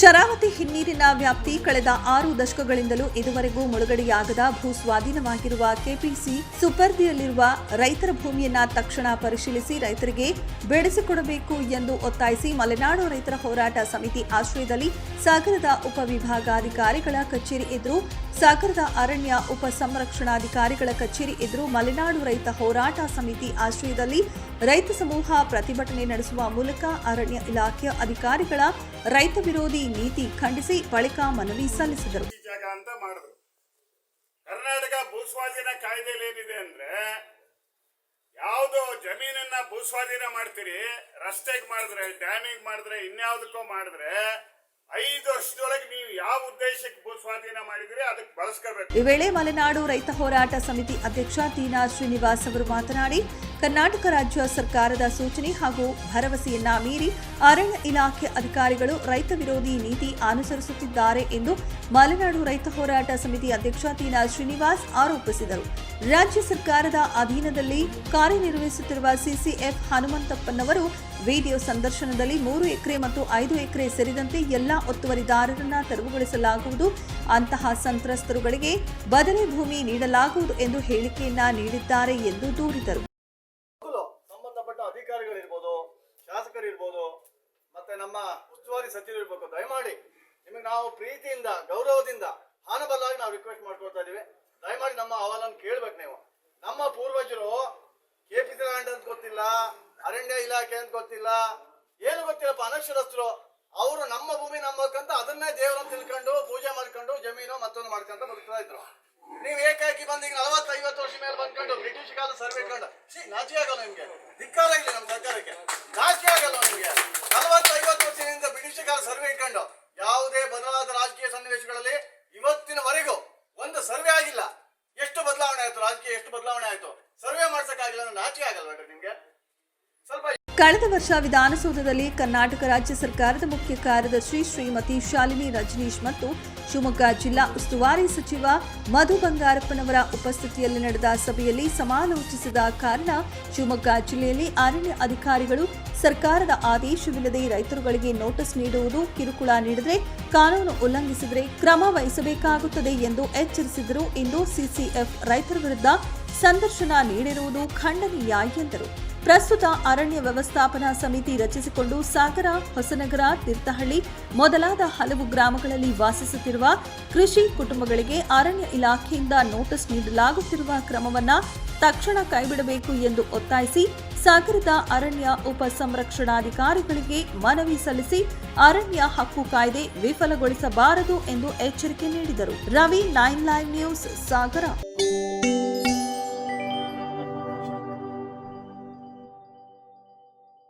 ಶರಾವತಿ ಹಿನ್ನೀರಿನ ವ್ಯಾಪ್ತಿ ಕಳೆದ ಆರು ದಶಕಗಳಿಂದಲೂ ಇದುವರೆಗೂ ಮುಳುಗಡೆಯಾಗದ ಭೂ ಸ್ವಾಧೀನವಾಗಿರುವ ಕೆಪಿಸಿ ಸುಪರ್ದಿಯಲ್ಲಿರುವ ರೈತರ ಭೂಮಿಯನ್ನ ತಕ್ಷಣ ಪರಿಶೀಲಿಸಿ ರೈತರಿಗೆ ಬೆಳೆಸಿಕೊಡಬೇಕು ಎಂದು ಒತ್ತಾಯಿಸಿ ಮಲೆನಾಡು ರೈತರ ಹೋರಾಟ ಸಮಿತಿ ಆಶ್ರಯದಲ್ಲಿ ಸಾಗರದ ಉಪವಿಭಾಗಾಧಿಕಾರಿಗಳ ಕಚೇರಿ ಎದುರು, ಸಾಗರದ ಅರಣ್ಯ ಉಪ ಸಂರಕ್ಷಣಾಧಿಕಾರಿಗಳ ಕಚೇರಿ ಎದುರು ಮಲೆನಾಡು ರೈತ ಹೋರಾಟ ಸಮಿತಿ ಆಶ್ರಯದಲ್ಲಿ ರೈತ ಸಮೂಹ ಪ್ರತಿಭಟನೆ ನಡೆಸುವ ಮೂಲಕ ಅರಣ್ಯ ಇಲಾಖೆಯ ಅಧಿಕಾರಿಗಳ ರೈತ ವಿರೋಧಿ ನೀತಿ ಖಂಡಿಸಿ ಬಳಿಕ ಮನವಿ ಸಲ್ಲಿಸಿದರು. ಕರ್ನಾಟಕ ಭೂಸ್ವಾಧೀನ ಕಾಯ್ದೆಯಲ್ಲಿ ಏನಿದೆ ಅಂದ್ರೆ ಯಾವುದು ಜಮೀನನ್ನ ಭೂಸ್ವಾಧೀನ ಮಾಡ್ತೀರಿ ರಸ್ತೆಗೆ ಮಾಡಿದ್ರೆ ಡ್ಯಾಮಿಗೆ ಮಾಡಿದ್ರೆ ಇನ್ಯಾವುದಕ್ಕೋ ಮಾಡಿದ್ರೆ ಐದು ವರ್ಷದೊಳಗೆ ನೀವು ಯಾವ ಉದ್ದೇಶಕ್ಕೆ ಭೂಸ್ವಾಧೀನ ಮಾಡಿದಿರಿ ಅದಕ್ಕೆ ಬಳಸ್ಕೋಬೇಕು ಈ ವೇಳೆ ಮಲೆನಾಡು ರೈತ ಹೋರಾಟ ಸಮಿತಿ ಅಧ್ಯಕ್ಷ ತೀನಾ ಶ್ರೀನಿವಾಸ್ ಅವರು ಮಾತನಾಡಿ ಕರ್ನಾಟಕ ರಾಜ್ಯ ಸರ್ಕಾರದ ಸೂಚನೆ ಹಾಗೂ ಭರವಸೆಯನ್ನ ಮೀರಿ ಅರಣ್ಯ ಇಲಾಖೆ ಅಧಿಕಾರಿಗಳು ರೈತ ವಿರೋಧಿ ನೀತಿ ಅನುಸರಿಸುತ್ತಿದ್ದಾರೆ ಎಂದು ಮಲೆನಾಡು ರೈತ ಹೋರಾಟ ಸಮಿತಿ ಅಧ್ಯಕ್ಷ ತೀನಾ ಶ್ರೀನಿವಾಸ್ ಆರೋಪಿಸಿದರು. ರಾಜ್ಯ ಸರ್ಕಾರದ ಅಧೀನದಲ್ಲಿ ಕಾರ್ಯನಿರ್ವಹಿಸುತ್ತಿರುವ ಸಿಸಿಎಫ್ ಹನುಮಂತಪ್ಪನವರು ವಿಡಿಯೋ ಸಂದರ್ಶನದಲ್ಲಿ ಮೂರು ಎಕರೆ ಮತ್ತು ಐದು ಎಕರೆ ಸೇರಿದಂತೆ ಎಲ್ಲಾ ಒತ್ತುವರಿದಾರರನ್ನ ತೆರವುಗೊಳಿಸಲಾಗುವುದು. ಅಂತಹ ಸಂತ್ರಸ್ತರುಗಳಿಗೆ ಬದಲಿ ಭೂಮಿ ನೀಡಲಾಗುವುದು ಎಂದು ಹೇಳಿಕೆಯನ್ನ ನೀಡಿದ್ದಾರೆ ಎಂದು ದೂರಿದರು. ಅಧಿಕಾರಿಗಳಿರ್ಬೋದು ಶಾಸಕರಿರ್ಬೋದು ಮತ್ತೆ ನಮ್ಮ ಉಸ್ತುವಾರಿ ಸಚಿವರು ಇರ್ಬೇಕು, ದಯಮಾಡಿ ನಿಮಗೆ ನಾವು ಪ್ರೀತಿಯಿಂದ, ಗೌರವದಿಂದ ಹಾನಬಲ್ಲಾಗಿ ನಾವು ರಿಕ್ವೆಸ್ಟ್ ಮಾಡ್ಕೊಳ್ತಾ ಇದೀವಿ. ದಯಮಾಡಿ ನಮ್ಮ ಅಹವಾಲನ್ನು ಕೇಳ್ಬೇಕು ನೀವು. ನಮ್ಮ ಪೂರ್ವಜರು ಕೆಪಿ ಲ್ಯಾಂಡ್ ಅಂತ ಗೊತ್ತಿಲ್ಲ, ಅರಣ್ಯ ಇಲಾಖೆ ಅಂತ ಗೊತ್ತಿಲ್ಲ, ಏನು ಗೊತ್ತಿಲ್ಲಪ್ಪ, ಅನಕ್ಷರಸ್ಥರು, ಅವರು ನಮ್ಮ ಭೂಮಿ ನಮ್ಮಕ್ಕಂತ ಅದನ್ನೇ ದೇವರನ್ನು ತಿಳ್ಕೊಂಡು, ಪೂಜೆ ಮಾಡ್ಕೊಂಡು ಜಮೀನು ಮತ್ತೊಂದು ಮಾಡ್ಕೊಂತ ಬದುಕ್ತಾ ಇದ್ರು. ನೀವು ಏಕಾಗಿ ಬಂದ ಈಗ ನಲವತ್ತು ಐವತ್ತು ವರ್ಷ ಮೇಲೆ ಬಂದ್ಕೊಂಡು ಬ್ರಿಟಿಷ್ ಕಾಲ ಸರ್ವೆ ಕಂಡು. ಸಿ ನಾಚಿ ಆಗಲ್ಲ ನಿಮ್ಗೆ. ಧಿಕ್ಕಾರ ಇಲ್ಲ ನಮ್ಮ ಸರ್ಕಾರಕ್ಕೆ. ನಾಚಿ ಆಗಲ್ಲ ನಿಮ್ಗೆ. ನಲವತ್ತು ಐವತ್ತು ವರ್ಷದಿಂದ ಬ್ರಿಟಿಷ್ ಕಾಲ ಸರ್ವೆ ಇಟ್ಕೊಂಡು ಯಾವುದೇ ಬದಲಾದ ರಾಜಕೀಯ ಸನ್ನಿವೇಶಗಳಲ್ಲಿ ಇವತ್ತಿನವರೆಗೂ ಒಂದು ಸರ್ವೆ ಆಗಿಲ್ಲ. ಎಷ್ಟು ಬದಲಾವಣೆ ಆಯ್ತು? ರಾಜಕೀಯ ಎಷ್ಟು ಬದಲಾವಣೆ ಆಯ್ತು? ಸರ್ವೆ ಮಾಡ್ಸಕ್ಕಾಗಿಲ್ಲ ನಾಚಿಕೆ ಆಗಲ್ವಾ ನಿಮ್ಗೆ? ಸ್ವಲ್ಪ ಕಳೆದ ವರ್ಷ ವಿಧಾನಸೌಧದಲ್ಲಿ ಕರ್ನಾಟಕ ರಾಜ್ಯ ಸರ್ಕಾರದ ಮುಖ್ಯ ಕಾರ್ಯದರ್ಶಿ ಶ್ರೀಮತಿ ಶಾಲಿನಿ ರಜನೀಶ್ ಮತ್ತು ಶಿವಮೊಗ್ಗ ಜಿಲ್ಲಾ ಉಸ್ತುವಾರಿ ಸಚಿವ ಮಧು ಬಂಗಾರಪ್ಪನವರ ಉಪಸ್ಥಿತಿಯಲ್ಲಿ ನಡೆದ ಸಭೆಯಲ್ಲಿ ಸಮಾಲೋಚಿಸಿದ ಕಾರಣ ಶಿವಮೊಗ್ಗ ಜಿಲ್ಲೆಯಲ್ಲಿ ಅರಣ್ಯ ಅಧಿಕಾರಿಗಳು ಸರ್ಕಾರದ ಆದೇಶವಿಲ್ಲದೆ ರೈತರುಗಳಿಗೆ ನೋಟಿಸ್ ನೀಡುವುದು ಕಿರುಕುಳ ನೀಡಿದರೆ ಕಾನೂನು ಉಲ್ಲಂಘಿಸಿದರೆ ಕ್ರಮ ವಹಿಸಬೇಕಾಗುತ್ತದೆ ಎಂದು ಎಚ್ಚರಿಸಿದರು ಇಂದು ಸಿಸಿಎಫ್ ರೈತರ ವಿರುದ್ಧ ಸಂದರ್ಶನ ನೀಡಿರುವುದು ಖಂಡನೀಯ ಎಂದರು. ಪ್ರಸ್ತುತ ಅರಣ್ಯ ವ್ಯವಸ್ಥಾಪನಾ ಸಮಿತಿ ರಚಿಸಿಕೊಂಡು ಸಾಗರ, ಹೊಸನಗರ ತೀರ್ಥಹಳ್ಳಿ ಮೊದಲಾದ ಹಲವು ಗ್ರಾಮಗಳಲ್ಲಿ ವಾಸಿಸುತ್ತಿರುವ ಕೃಷಿ ಕುಟುಂಬಗಳಿಗೆ ಅರಣ್ಯ ಇಲಾಖೆಯಿಂದ ನೋಟಿಸ್ ನೀಡಲಾಗುತ್ತಿರುವ ಕ್ರಮವನ್ನು ತಕ್ಷಣ ಕೈಬಿಡಬೇಕು ಎಂದು ಒತ್ತಾಯಿಸಿ ಸಾಗರದ ಅರಣ್ಯ ಉಪ ಸಂರಕ್ಷಣಾಧಿಕಾರಿಗಳಿಗೆ ಮನವಿ ಸಲ್ಲಿಸಿ ಅರಣ್ಯ ಹಕ್ಕು ಕಾಯ್ದೆ ವಿಫಲಗೊಳಿಸಬಾರದು ಎಂದು ಎಚ್ಚರಿಕೆ ನೀಡಿದರು. Ravi, nine live news, Sagara.